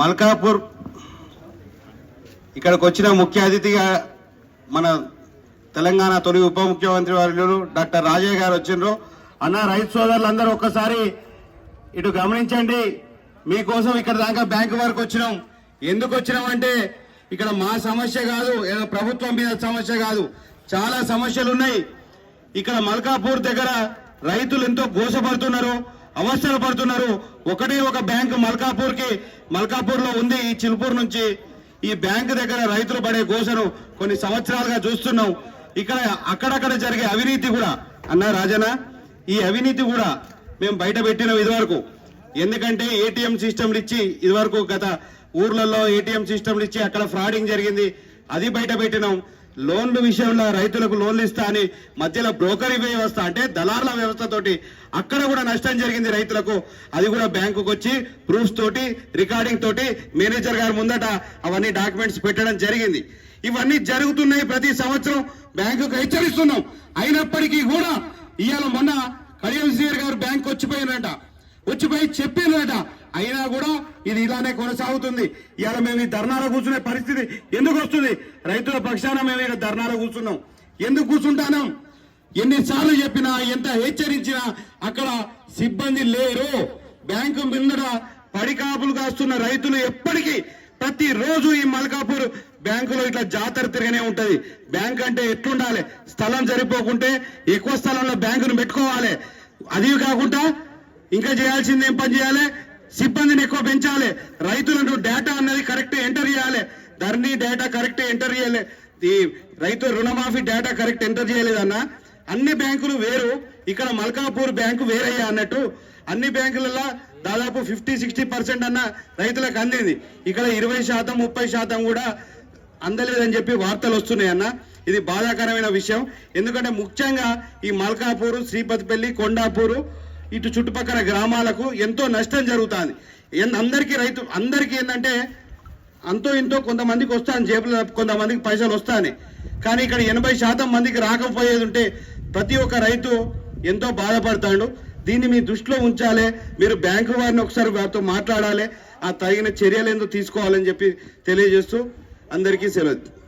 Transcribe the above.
మల్కాపూర్ ఇక్కడికి వచ్చిన ముఖ్య అతిథిగా మన తెలంగాణ తొలి ఉప ముఖ్యమంత్రి వారు డాక్టర్ రాజయ్య గారు వచ్చిండ్రు. అన్న రైతు సోదరులందరూ ఒక్కసారి ఇటు గమనించండి. మీకోసం ఇక్కడ దాకా బ్యాంకు వరకు వచ్చినాం. ఎందుకు వచ్చినామంటే ఇక్కడ మా సమస్య కాదు ఏదో ప్రభుత్వం మీద సమస్య కాదు. చాలా సమస్యలు ఉన్నాయి. ఇక్కడ మల్కాపూర్ దగ్గర రైతులు ఎంతో గోసపడుతున్నారు. అవస్థలు పడుతున్నారు. ఒకటే ఒక బ్యాంకు మల్కాపూర్కి మల్కాపూర్లో ఉంది ఈ చిలుపూర్ నుంచి. ఈ బ్యాంకు దగ్గర రైతులు పడే ఘోషను కొన్ని సంవత్సరాలుగా చూస్తున్నాం. ఇక్కడ అక్కడక్కడ జరిగే అవినీతి కూడా అన్న రాజన ఈ అవినీతి కూడా మేము బయట పెట్టినాం ఇదివరకు. ఎందుకంటే ఏటీఎం సిస్టమ్లు ఇచ్చి ఇదివరకు గత ఊర్లలో ఏటీఎం సిస్టమ్లు ఇచ్చి అక్కడ ఫ్రాడింగ్ జరిగింది. అది బయట పెట్టినాం. లోన్ల విషయంలో రైతులకు లోన్లు ఇస్తా అని మధ్యలో బ్రోకరీ వ్యవస్థ అంటే దళారుల వ్యవస్థతోటి అక్కడ కూడా నష్టం జరిగింది రైతులకు. అది కూడా బ్యాంకుకు వచ్చి ప్రూఫ్స్ తోటి రికార్డింగ్ తోటి మేనేజర్ గారి ముందట అవన్నీ డాక్యుమెంట్స్ పెట్టడం జరిగింది. ఇవన్నీ జరుగుతున్నాయి ప్రతి సంవత్సరం. బ్యాంకుకు హెచ్చరిస్తున్నాం. అయినప్పటికీ కూడా ఇవాళ మొన్న కడియం సీఆర్ గారు బ్యాంకు వచ్చిపోయినట వచ్చిపోయి చెప్పినట అయినా కూడా ఇది ఇలానే కొనసాగుతుంది. ఇవాళ మేము ఈ ధర్నాలో కూర్చునే పరిస్థితి ఎందుకు వస్తుంది? రైతుల పక్షాన మేము ఇక్కడ ధర్నాలో కూర్చున్నాం. ఎందుకు కూర్చుంటాను? ఎన్నిసార్లు చెప్పినా ఎంత హెచ్చరించినా అక్కడ సిబ్బంది లేరు. బ్యాంకు ముందర పడికాపులు కాస్తున్న రైతులు ఎప్పటికీ ప్రతి రోజు ఈ మల్కాపూర్ బ్యాంకులో ఇట్లా జాతర తిరగనే ఉంటది. బ్యాంక్ అంటే ఎట్లుండాలి? స్థలం సరిపోకుంటే ఎక్కువ స్థలంలో బ్యాంకును పెట్టుకోవాలి. అది కాకుండా ఇంకా చేయాల్సింది ఏం పని చేయాలి? సిబ్బందిని ఎక్కువ పెంచాలి. రైతులను డేటా అన్నది కరెక్ట్ ఎంటర్ చేయాలి. ధరణి డేటా కరెక్ట్ ఎంటర్ చేయాలి. ఈ రైతు రుణమాఫీ డేటా కరెక్ట్ ఎంటర్ చేయలేదన్న అన్ని. బ్యాంకులు వేరు. ఇక్కడ మల్కాపూర్ బ్యాంకు వేరయ్యా అన్నట్టు. అన్ని బ్యాంకులలో దాదాపు ఫిఫ్టీ సిక్స్టీ పర్సెంట్ అన్న రైతులకు అందింది. ఇక్కడ ఇరవై శాతం ముప్పై శాతం కూడా అందలేదని చెప్పి వార్తలు వస్తున్నాయి అన్న. ఇది బాధాకరమైన విషయం. ఎందుకంటే ముఖ్యంగా ఈ మల్కాపూరు శ్రీపతిపల్లి కొండాపూరు ఇటు చుట్టుపక్కల గ్రామాలకు ఎంతో నష్టం జరుగుతుంది. ఎన్- అందరికీ రైతు అందరికీ ఏంటంటే అంతో ఇంతో కొంతమందికి వస్తాను జేబులో కొంతమందికి పైసలు వస్తాయి కానీ ఇక్కడ ఎనభై శాతం మందికి రాకపోయేది ఉంటే ప్రతి ఒక్క రైతు ఎంతో బాధపడతాడు. దీన్ని మీ దృష్టిలో ఉంచాలి మీరు బ్యాంకు వారిని ఒకసారి వారితో మాట్లాడాలి ఆ తగిన చర్యలు ఏందో తీసుకోవాలని చెప్పి తెలియజేస్తూ అందరికీ సెలవు.